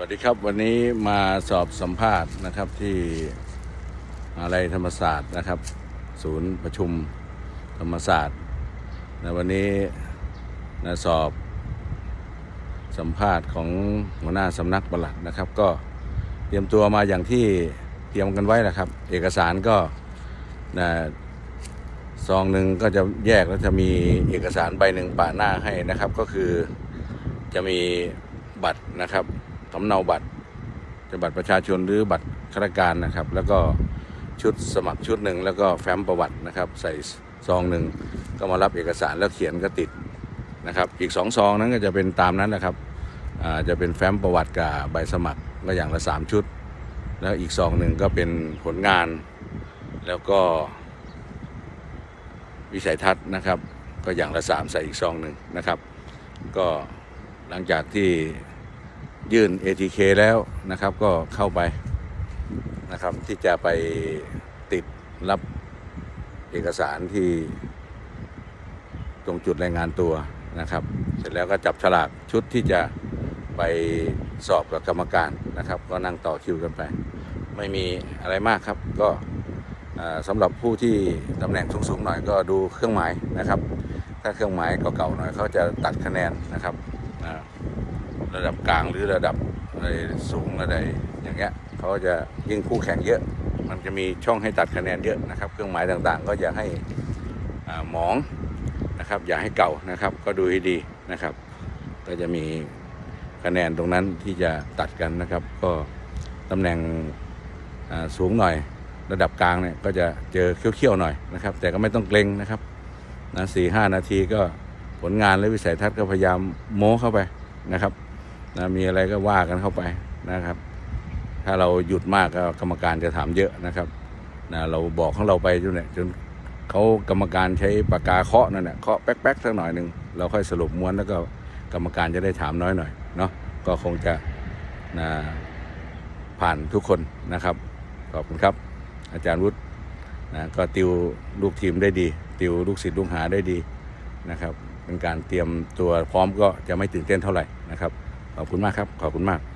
วัสดีครับวันนี้มาสอบสัมภาษณ์นะครับที่มหาลัยธรรมศาสตร์นะครับ ศูนย์ประชุมธรรมศาสตร์ในวันนี้นะสอบสัมภาษณ์ของหัวหน้าสำนักปลัดนะครับ ก็เตรียมตัวมาอย่างที่เตรียมกันไว้นะครับ เอกสารก็นะซองหนึ่งก็จะแยกแล้วจะมีเอกสารใบหนึ่งปะหน้าให้นะครับ ก็คือจะมีบัตรนะครับ สำเนาบัตรจะบัตรประชาชนหรือบัตรข้าราชการนะครับ แล้วก็ชุดสมัครชุดหนึ่งแล้วก็แฟ้มประวัตินะครับ ใส่ซองหนึ่งก็มารับเอกสารแล้วเขียนก็ติดนะครับอีกสองซองนั้นก็จะเป็นตามนั้นนะครับจะเป็นแฟ้มประวัติกับใบสมัครก็อย่างละสามชุด แล้วอีกซองหนึ่งก็เป็นผลงาน แล้วก็วิสัยทัศน์นะครับ ก็อย่างละสามใส่อีกซองหนึ่งนะครับ ก็หลังจากที่ ยื่น ATK แล้วนะครับ ก็เข้าไปนะครับ ที่จะไปติดรับเอกสารที่ตรงจุดรายงานตัวนะครับ เสร็จแล้วก็จับฉลากชุดที่จะไปสอบกับกรรมการนะครับ ก็นั่งต่อคิวกันไป ไม่มีอะไรมากครับ ก็สำหรับผู้ที่ตำแหน่งสูงๆหน่อยก็ดูเครื่องหมายนะครับ ถ้าเครื่องหมายเก่าๆหน่อยเขาจะตัดคะแนนนะครับอ่า ระดับกลางหรือระดับอะไรสูงอะไรอย่างเงี้ยเขาจะยิ่งคู่แข่งเยอะ มันจะมีช่องให้ตัดคะแนนเยอะนะครับ เครื่องหมายต่างๆ ก็อย่าให้หมองนะครับ อย่าให้เก่านะครับ ก็ดูให้ดีนะครับ ก็จะมีคะแนนตรงนั้นที่จะตัดกันนะครับ ก็ตำแหน่งสูงหน่อย ระดับกลางเนี่ยก็จะเจอเขี้ยวๆหน่อยนะครับ แต่ก็ไม่ต้องเกรงนะครับนะสี่ห้านาทีก็ผลงานและวิสัยทัศน์ก็พยายามโม้เข้าไปนะครับ นะมีอะไรก็ว่ากันเข้าไปนะครับ ถ้าเราหยุดมากก็กรรมการจะถามเยอะนะครับนะเราบอกของเราไปจนเนี่ยจนเขากรรมการใช้ปากกาเคาะนั่นแหละเคาะแป๊กๆสักหน่อยหนึ่งเราค่อยสรุปม้วนแล้วก็กรรมการจะได้ถามน้อยหน่อยเนาะก็คงจะนะผ่านทุกคนนะครับ ขอบคุณครับ อาจารย์วุฒินะก็ติวลูกทีมได้ดี ติวลูกศิษย์ลูกหาได้ดีนะครับ เป็นการเตรียมตัวพร้อมก็จะไม่ตื่นเต้นเท่าไหร่นะครับ ขอบคุณมากครับ ขอบคุณมาก